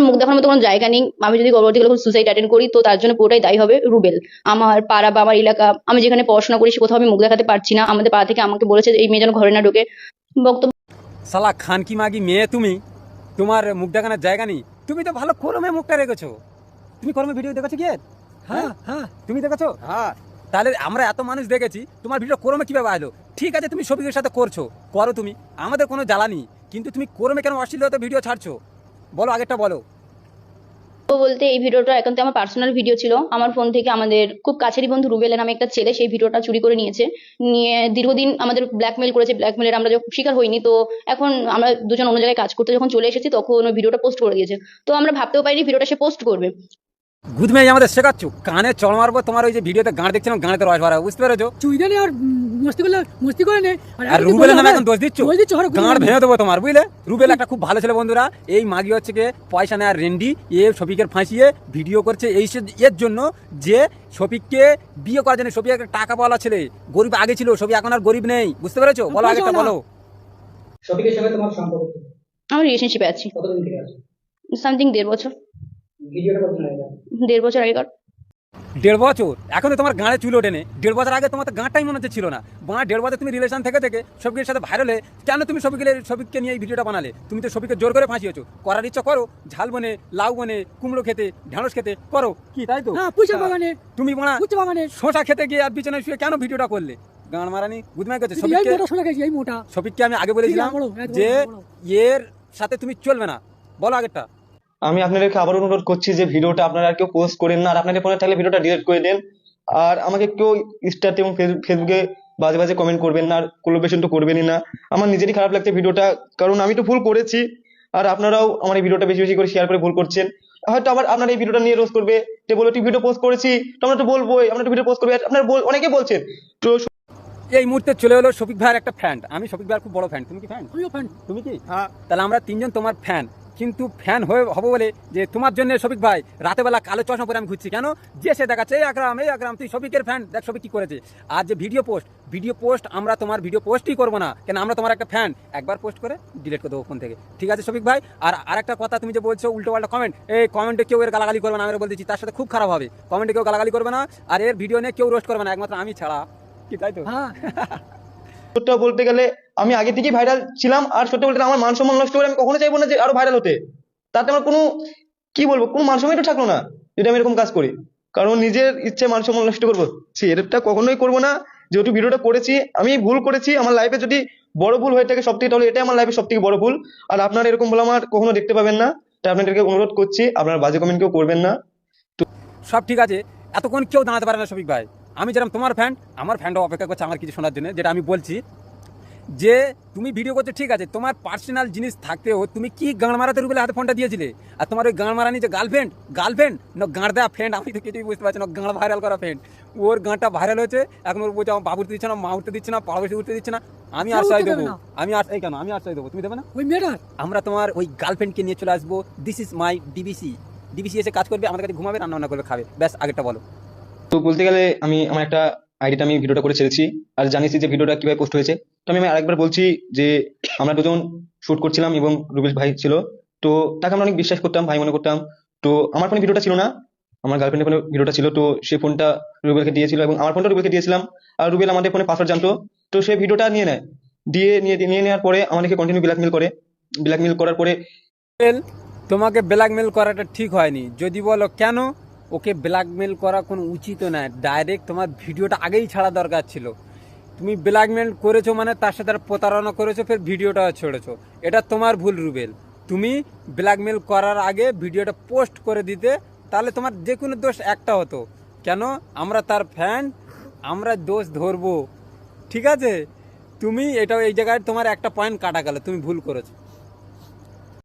আমার মুখ দেখানোর মতো কোনো জায়গা নেই। আমি যদি গর্ভবতী হলে সুসাইড অ্যাটেন্ড করি তো তার জন্য পুরোটাই দায়ী হবে রুবেল। আমার পাড়া বা আমার এলাকা আমি যেখানে পড়াশোনা করি সে কোথাও আমি মুখ দেখাতে পারছি না। আমাদের পাড়া থেকে আমাকে বলেছে এই মেয়ে যেন ঘরে না ঢোকে। বক্তব্য সালা খানকি মাগি মেয়ে তুমি? তোমার মুখ দেখানোর জায়গা নেই। তুমি তো ভালো করমে মুখটা রেখেছো। তুমি করমে ভিডিও দেখেছ কি হ্যাঁ হ্যাঁ। তুমি দেখেছ? হ্যাঁ। তাহলে আমরা এত মানুষ দেখেছি তোমার ভিডিও করমে কীভাবে আসলো ঠিক আছে তুমি সবিকের সাথে করছ করো তুমি। আমাদের কোনো জ্বালা নেই। কিন্তু তুমি করমে কেন অশ্লীলতা ভিডিও ছাড়ছো? বলো আগেরটা বলো। বলতে এই ভিডিওটা একান্ত আমার পার্সোনাল ভিডিও ছিল। আমার ফোন থেকে আমাদের খুব কাছেরই বন্ধু রুবেল নামে একটা ছেলে সেই ভিডিওটা চুরি করে নিয়েছে। নিয়ে দীর্ঘদিন আমাদের ব্ল্যাকমেল করেছে ব্ল্যাকমেলের আমরা যখন শিকার হইনি তো এখন আমরা দুজন অন্য জায়গায় কাজ করতে যখন চলে এসেছি তখন ওই ভিডিওটা পোস্ট করে দিয়েছে। তো আমরা ভাবতেও পারিনি ভিডিওটা সে পোস্ট করবে। গুদমে আমাদের শেখাচ্ছ। কানে চড় মারবো তোমার ওই যে ভিডিওতে গান দেখছিলাম গানেতে রস ভরা বুঝতে পেরেছ? চুইদা নে আর মস্তি করলে মস্তি করে নে। আর রুবেলের নামে এখন দোষ দিচ্ছ? দোষ দিচ্ছ গাঁড় ভেঙে দেবো তোমার বুঝলে? রুবেল একটা খুব ভালো ছেলে বন্ধুরা। এই মাগি হচ্ছে কে? পয়সা নেওয়ার রেন্ডি। এ শফিকের ফাঁসিয়ে ভিডিও করছে। এই এর জন্য যে শফিককে বিয়ে করার জন্য শফিক একটা টাকা পাওয়া ছেলে। গরিব আগে ছিল শফিক এখন আর গরিব নেই। বুঝতে পেরেছ? বলো আগেটা বলো। শফিকের সঙ্গে তোমার সম্পর্ক কি? আমি রিলেশনশিপে আছি। কতদিন থেকে আছে? সামথিং দেড় বছর। ভিডিওটা কতদিন আগে? দেড় বছর আগেকার। দেড় বছর। এখন তো তোমার গাঁড়ে চুল ওঠেনে। দেড় বছর আগে তোমার তো গাঁটাই মনে হচ্ছে ছিল না। বাঁ দেড় বছর তুমি রিলেশন থেকে থেকে শফিকের সাথে ভাইরাল কেন তুমি শফিকের শফিককে নিয়ে এই ভিডিওটা বানালে? তুমি তো শফিককে জোর করে ফাঁসিয়েছো। করার ইচ্ছা করো। ঝাল বনে লাউ বনে কুমড়ো খেতে ঢেঁড়স খেতে করো। কি তাই তো? বাগানে। তুমি বানা বাগানে। খেতে গিয়ে আর বিছানায় শুয়ে কেন ভিডিওটা করলে? গান মারানি? গুদমাই গেছি শফিককে আমি আগে বলেছিলাম যে এর সাথে তুমি চলবে না। বলো আগেরটা। আমি আপনাদেরকে আবার অনুরোধ করছি যে ভিডিওটা আপনারা আর কেউ পোস্ট করেন না। আর আপনাদের ফোনে থাকলে ভিডিওটা ডিলিট করে দেন। আর আমাকে কেউ ইনস্টাতে এবং ফেসবুকে বাজে বাজে কমেন্ট করবেন না আর কোলোবেশন তো করবেনই না। আমার নিজেরই খারাপ লাগছে ভিডিওটা কারণ আমি তো ভুল করেছি। আর আপনারাও আমার এই ভিডিওটা বেশি বেশি করে শেয়ার করে ভুল করছেন। হয়তো আবার আপনারা এই ভিডিওটা নিয়ে রোজ করবে। যে বলে তুই ভিডিও পোস্ট করেছি তো আমরা তো বলবোই আমরা তো ভিডিও পোস্ট করবে। আপনারা অনেকে বলছেন তো এই মুহূর্তে চলে এলো শফিক ভাইয়ের একটা ফ্যান আমি শফিক ভাইয়ের খুব বড় ফ্যান তুমি কি ফ্যান আমিও ফ্যান তুমি কি? হ্যাঁ। তাহলে আমরা তিনজন তোমার ফ্যান কিন্তু ফ্যান হয়ে হব বলে যে তোমার জন্য শফিক ভাই রাতে বেলা কালো চশমা পরে আমি ঘুরছি। কেন? যে সে দেখাচ্ছে, এই আকরাম এই আকরাম, তুই শফিকের ফ্যান দেখ শফিক কি করেছে। আর যে ভিডিও পোস্ট ভিডিও পোস্ট আমরা তোমার ভিডিও পোস্টই করব না। কেন? আমরা তোমার একটা ফ্যান একবার পোস্ট করে ডিলিট করে দেবো ফোন থেকে। ঠিক আছে শফিক ভাই? আর আরেকটা কথা তুমি যে বলছো, উল্টো পাল্টা কমেন্ট এই কমেন্টে কেউ এর গালাগালি করবে না, আমি বলতেছি তার সাথে খুব খারাপ হবে। কমেন্টে কেউ গালাগালি করবে না, আর এর ভিডিও নিয়ে কেউ রোস্ট করবে না, একমাত্র আমি ছাড়া। কি তাই তো? হ্যাঁ। সত্যটা বলতে গেলে আমি আগে থেকেই ভাইরাল ছিলাম, আর সত্যি বলতে আমার মান সম্মান নষ্ট করে আমি কখনো চাইব না যে আরও ভাইরাল হতে। তাতে আমার কোনো, কি বলব, কোনো মান সম্মানই থাকল না যদি আমি এরকম কাজ করি। কারণ নিজের ইচ্ছে মান সম্মান নষ্ট করব। সে এটা কখনোই করব না। যেহেতু ভিডিওটা করেছি, আমি ভুল করেছি, আমার লাইফে যদি বড় ভুল হয়ে থাকে সব থেকে তাহলে এটাই আমার লাইফে সব থেকে বড় ভুল। আর আপনারা এরকম বলে আমার কখনো দেখতে পাবেন না। তাই আপনাদেরকে অনুরোধ করছি, আপনারা বাজে কমেন্ট কেউ করবেন না। সব ঠিক আছে, এতক্ষণ কেউ দাঁড়াতে পারে না, শফিক ভাই। আমি যেরকম তোমার ফ্যান আমার ফ্যানটা অপেক্ষা করছে আমার কিছু শোনার জন্য যেটা আমি বলছি যে তুমি ভিডিও করছ ঠিক আছে তোমার পার্সোনাল জিনিস থাকতেও তুমি কি গান মারাতে রুবেলে হাতে ফোনটা দিয়েছিলে? আর তোমার ওই গান মারানি যে গার্লফ্রেন্ড গার্লফ্রেন্ড না গাঁড় দেওয়া ফ্রেন্ড আমি তো কিছুই বুঝতে পারছি না গাঁড় ভাইরাল করা ফ্রেন্ড ওর গানটা ভাইরাল হয়েছে এখন ওর বলছে আমার বাবু উঠতে দিচ্ছে না মা উঠতে দিচ্ছে না পাড়াবাসী উঠতে দিচ্ছে না। আমি আশ্রয় দেবো আমি আশ্রয় কেন আমি আশ্রয় দেবো তুমি দেবে না? ওই মেয়েটা আমরা তোমার ওই গার্লফ্রেন্ডকে নিয়ে চলে আসব this is my DBC DBC এসে কাজ করবে আমাদের কাছে ঘুমাবে রান্না বান্না করবে খাবে ব্যাস আগেরটা বলো। তো বলতে গেলে আমি আমার একটা আইডিটা আমি ভিডিওটা করে ছেড়েছি, আর জানিয়েছি যে ভিডিওটা কীভাবে পোস্ট হয়েছে। তো আমি আরেকবার বলছি যে আমরা দুজন শুট করছিলাম এবং রুবেল ভাই ছিল, তো তাকে আমরা অনেক বিশ্বাস করতাম, ভাই মনে করতাম। তো আমার ফোনে ভিডিওটা ছিল না, আমার গার্লফ্রেন্ডের ফোনে ভিডিওটা ছিল, তো সে ফোনটা রুবেলকে দিয়েছিল এবং আমার ফোনটা রুবেলকে দিয়েছিলাম। আর রুবেল আমাদের ফোনে পাসওয়ার্ড জানতো, তো সে ভিডিওটা নিয়ে নেয়। দিয়ে নিয়ে নিয়ে নেওয়ার পরে আমাদেরকে কন্টিনিউ ব্ল্যাকমেল করে। ব্ল্যাকমেল করার পরে তোমাকে ব্ল্যাকমেল করাটা ঠিক হয়নি। যদি বলো কেন ওকে ব্ল্যাকমেল করা কোনো উচিত নয় ডাইরেক্ট তোমার ভিডিওটা আগেই ছাড়া দরকার ছিল। তুমি ব্ল্যাকমেল করেছ মানে তার সাথে প্রতারণা করেছ, ফের ভিডিওটা ছেড়েছো। এটা তোমার ভুল, রুবেল। তুমি ব্ল্যাকমেল করার আগে ভিডিওটা পোস্ট করে দিতে, তাহলে তোমার যে কোনো দোষ একটা হতো। কেন? আমরা তার ফ্যান আমরা দোষ ধরবো। ঠিক আছে? তুমি এটা এই জায়গায় তোমার একটা পয়েন্ট কাটা গেল, তুমি ভুল করেছ।